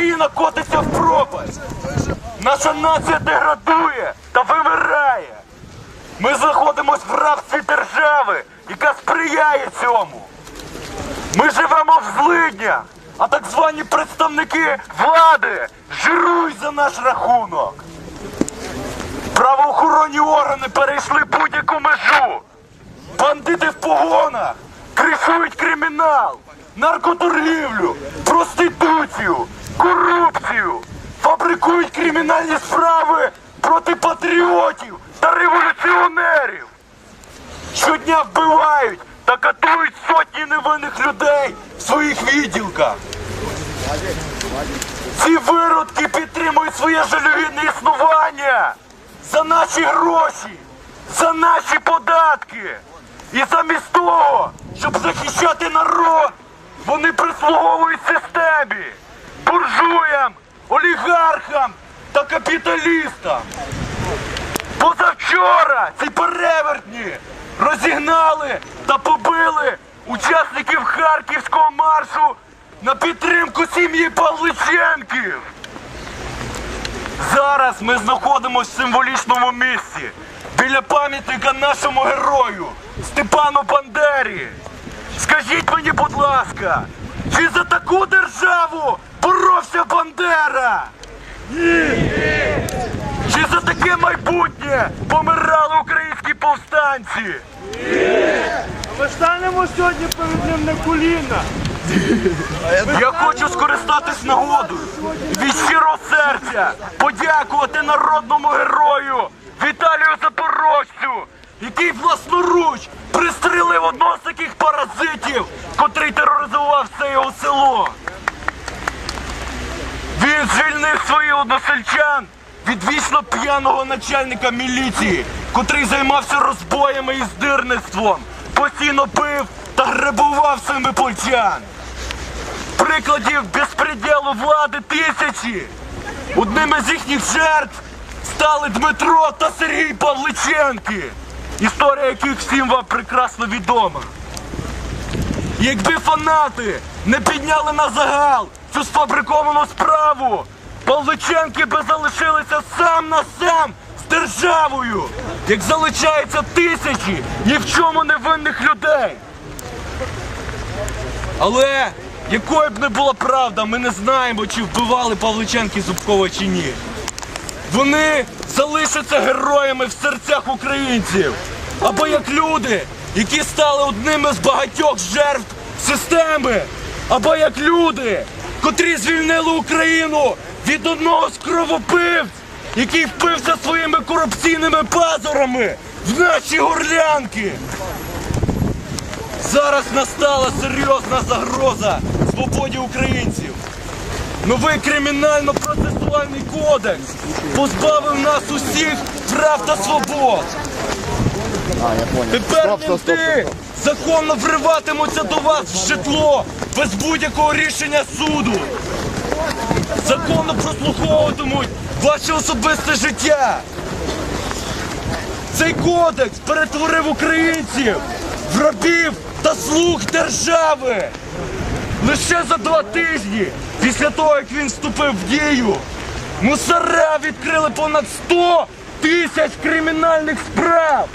Україна котиться в пропасть. Наша нація деградує та вимирає. Ми знаходимося в рабстві держави, яка сприяє цьому. Ми живемо в злиднях, а так звані представники влади жирують за наш рахунок. Правоохоронні органи перейшли будь-яку межу. Бандити в погонах кришують кримінал, наркоторгівлю, проституцію, корупцію, фабрикують кримінальні справи проти патріотів та революціонерів. Щодня вбивають та катують сотні невинних людей в своїх відділках. Ці виродки підтримують своє жалюгідне існування за наші гроші, за наші податки. І замість того, щоб захищати народ, вони прислуговують системі, буржуям, олігархам та капіталістам. Позавчора ці перевертні розігнали та побили учасників харківського маршу на підтримку сім'ї Павличенків. Зараз ми знаходимося в символічному місці біля пам'ятника нашому герою Степану Бандері. Скажіть мені, будь ласка, чи за таку державу Бандера? Чи за таке майбутнє помирали українські повстанці? Ми станемо сьогодні перед ним на коліна. Я хочу скористатись нагодою від щирого серця подякувати народному герою Віталію Запорожцю, який власноруч пристрелив одного з таких паразитів, котрий тероризував все його село. Він звільнив своїх односельчан від вічно п'яного начальника міліції, котрий займався розбоями і здирництвом, постійно пив та грабував своїми польчан. Прикладів безпреділу влади тисячі. Одними з їхніх жертв стали Дмитро та Сергій Павличенки, історія яких всім вам прекрасно відома. Якби фанати не підняли на загал цю сфабриковану справу, Павличенки би залишилися сам на сам з державою, як залишаються тисячі ні в чому не винних людей. Але якою б не була правда, ми не знаємо, чи вбивали Павличенки Зубкова чи ні. Вони залишаться героями в серцях українців. Або як люди, які стали одними з багатьох жертв системи, або як люди, котрі звільнили Україну від одного з кровопивць, який впився своїми корупційними пазурами в наші горлянки. Зараз настала серйозна загроза свободі українців. Новий кримінально-процесуальний кодекс позбавив нас усіх прав та свобод. Тепер мінти законно вриватимуться до вас в житло без будь-якого рішення суду. Законно прослуховуватимуть ваше особисте життя. Цей кодекс перетворив українців в рабів та слуг держави. Лише за два тижні після того, як він вступив в дію, мусора відкрили понад 100 тисяч кримінальних справ.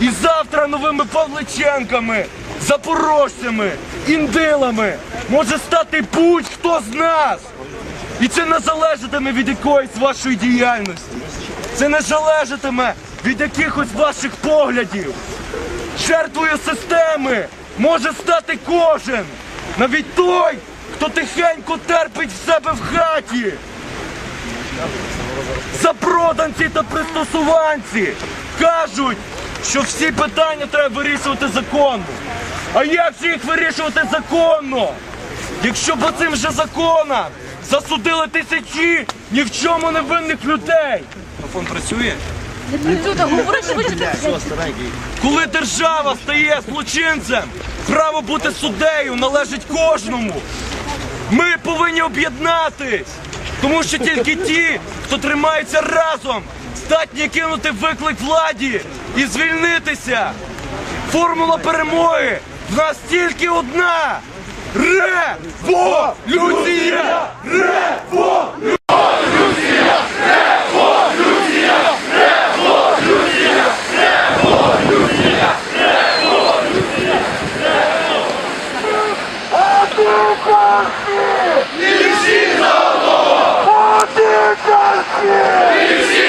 І завтра новими Павличенками, запорожцями, індилами може стати будь-хто з нас. І це не залежатиме від якоїсь вашої діяльності. Це не залежатиме від якихось ваших поглядів. Жертвою системи може стати кожен, навіть той, хто тихенько терпить в себе в хаті. Запроданці та пристосуванці кажуть, що всі питання треба вирішувати законно. А як же їх вирішувати законно? Якщо по цим же законам засудили тисячі ні в чому не винних людей. Говори швидше. Коли держава стає злочинцем, право бути суддею належить кожному. Ми повинні об'єднатись, тому що тільки ті, хто тримається разом, здатні кинути виклик владі і звільнитися. Формула перемоги в нас тільки одна. Революція! Революція! Ищи золото! Один конфет! Ищи